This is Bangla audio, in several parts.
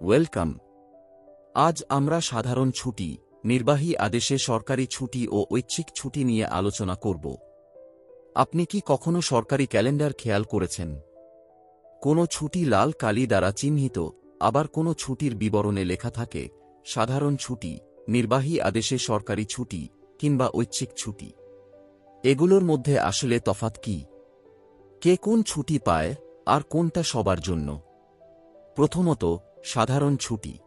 ওয়েলকাম। আজ আমরা সাধারণ ছুটি, নির্বাহী আদেশে সরকারি ছুটি ও ঐচ্ছিক ছুটি নিয়ে আলোচনা করব। আপনি কি কখনো সরকারি ক্যালেন্ডার খেয়াল করেছেন? কোনো ছুটি লাল কালি দ্বারা চিহ্নিত, আবার কোনো ছুটির বিবরণে লেখা থাকে, সাধারণ ছুটি, নির্বাহী আদেশে সরকারি ছুটি কিংবা ঐচ্ছিক ছুটি। এগুলোর মধ্যে আসলে তফাত কি? কে কোন ছুটি পায়, আর কোনটা সবার জন্য? প্রথমত সাধারণ ছুটি।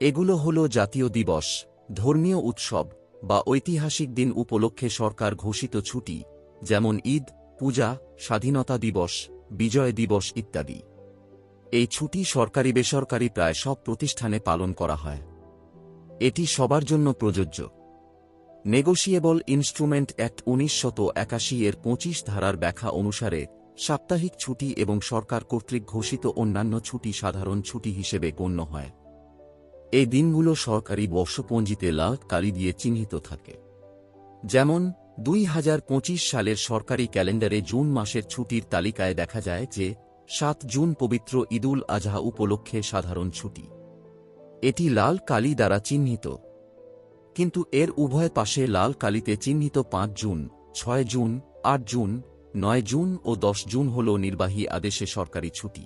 এগুলো হল জাতীয় দিবস, ধর্মীয় উৎসব বা ঐতিহাসিক দিন উপলক্ষে সরকার ঘোষিত ছুটি, যেমন ঈদ, পূজা, স্বাধীনতা দিবস, বিজয় দিবস ইত্যাদি। এই ছুটি সরকারি বেসরকারি প্রায় সব প্রতিষ্ঠানে পালন করা হয়। এটি সবার জন্য প্রযোজ্য। নেগোশিয়েবল ইনস্ট্রুমেন্ট অ্যাক্ট উনিশশত একাশি এর পঁচিশ ধারার ব্যাখ্যা অনুসারে সাপ্তাহিক ছুটি এবং সরকার কর্তৃক ঘোষিত অন্যান্য ছুটি সাধারণ ছুটি হিসেবে গণ্য হয়। এই দিনগুলো সরকারি বর্ষপঞ্জিতে লাল কালি দিয়ে চিহ্নিত থাকে। যেমন, দুই হাজার পঁচিশ সালের সরকারি ক্যালেন্ডারে জুন মাসের ছুটির তালিকায় দেখা যায় যে, সাত জুন পবিত্র ঈদুল আজহা উপলক্ষে সাধারণ ছুটি। এটি লাল কালি দ্বারা চিহ্নিত। কিন্তু এর উভয় পাশে লাল কালিতে চিহ্নিত পাঁচ জুন, ছয় জুন, আট জুন নয় জুন ও দশ জুন হল নির্বাহী আদেশে সরকারি ছুটি।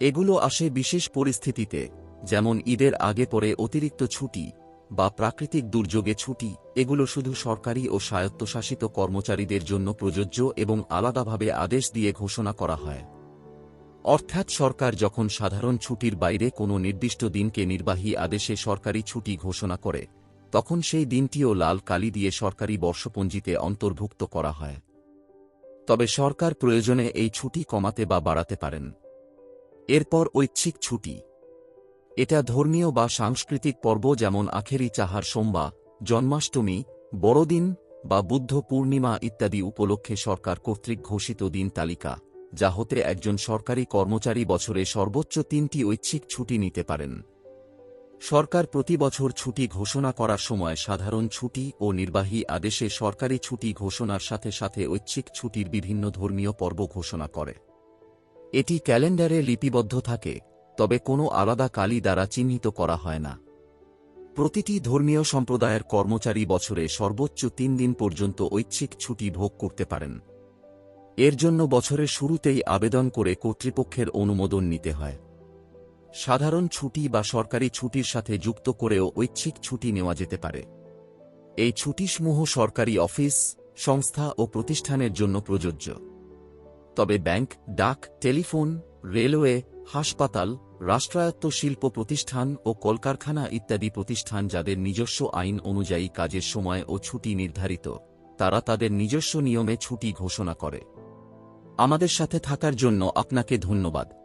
এগুলো আসে বিশেষ পরিস্থিতিতে, যেমন ঈদের আগে পরে অতিরিক্ত ছুটি বা প্রাকৃতিক দুর্যোগে ছুটি, এগুলো শুধু সরকারি ও স্বায়ত্তশাসিত কর্মচারীদের জন্য প্রযোজ্য এবং আলাদাভাবে আদেশ দিয়ে ঘোষণা করা হয়। অর্থাৎ সরকার যখন সাধারণ ছুটির বাইরে কোনো নির্দিষ্ট দিনকে নির্বাহী আদেশে সরকারি ছুটি ঘোষণা করে, তখন সেই দিনটিও লাল কালি দিয়ে সরকারি বর্ষপঞ্জিতে অন্তর্ভুক্ত করা হয়। তবে সরকার প্রয়োজনে এই ছুটি কমাতে বা বাড়াতে পারেন। এরপর ঐচ্ছিক ছুটি। এটা ধর্মীয় বা সাংস্কৃতিক পর্ব যেমন আখেরি চাহার সোমবা জন্মাষ্টমী, বড়দিন বা বুদ্ধ পূর্ণিমা ইত্যাদি উপলক্ষে সরকার কর্তৃক ঘোষিত দিন তালিকা, যা হতে একজন সরকারি কর্মচারী বছরে সর্বোচ্চ তিনটি ঐচ্ছিক ছুটি নিতে পারেন। সরকার প্রতি বছর ছুটি ঘোষণা করার সময় সাধারণ ছুটি ও নির্বাহী আদেশে সরকারি ছুটি ঘোষণার সাথে সাথে ঐচ্ছিক ছুটির বিভিন্ন ধর্মীয় পর্ব ঘোষণা করে। এটি ক্যালেন্ডারে লিপিবদ্ধ থাকে, তবে কোনো আলাদা কালি দ্বারা চিহ্নিত করা হয় না। প্রতিটি ধর্মীয় সম্প্রদায়ের কর্মচারী বছরে সর্বোচ্চ তিন দিন পর্যন্ত ঐচ্ছিক ছুটি ভোগ করতে পারেন। এর জন্য বছরের শুরুতেই আবেদন করে কর্তৃপক্ষের অনুমোদন নিতে হয়। সাধারণ ছুটি বা সরকারি ছুটির সাথে যুক্ত করেও ঐচ্ছিক ছুটি নেওয়া যেতে পারে। এই ছুটিসমূহ সরকারি অফিস, সংস্থা ও প্রতিষ্ঠানের জন্য প্রযোজ্য। তবে ব্যাংক, ডাক, টেলিফোন, রেলওয়ে, হাসপাতাল, রাষ্ট্রায়ত্ত শিল্প প্রতিষ্ঠান ও কলকারখানা ইত্যাদি প্রতিষ্ঠান যাদের নিজস্ব আইন অনুযায়ী কাজের সময় ও ছুটি নির্ধারিত, তারা তাদের নিজস্ব নিয়মে ছুটি ঘোষণা করে। আমাদের সাথে থাকার জন্য আপনাকে ধন্যবাদ।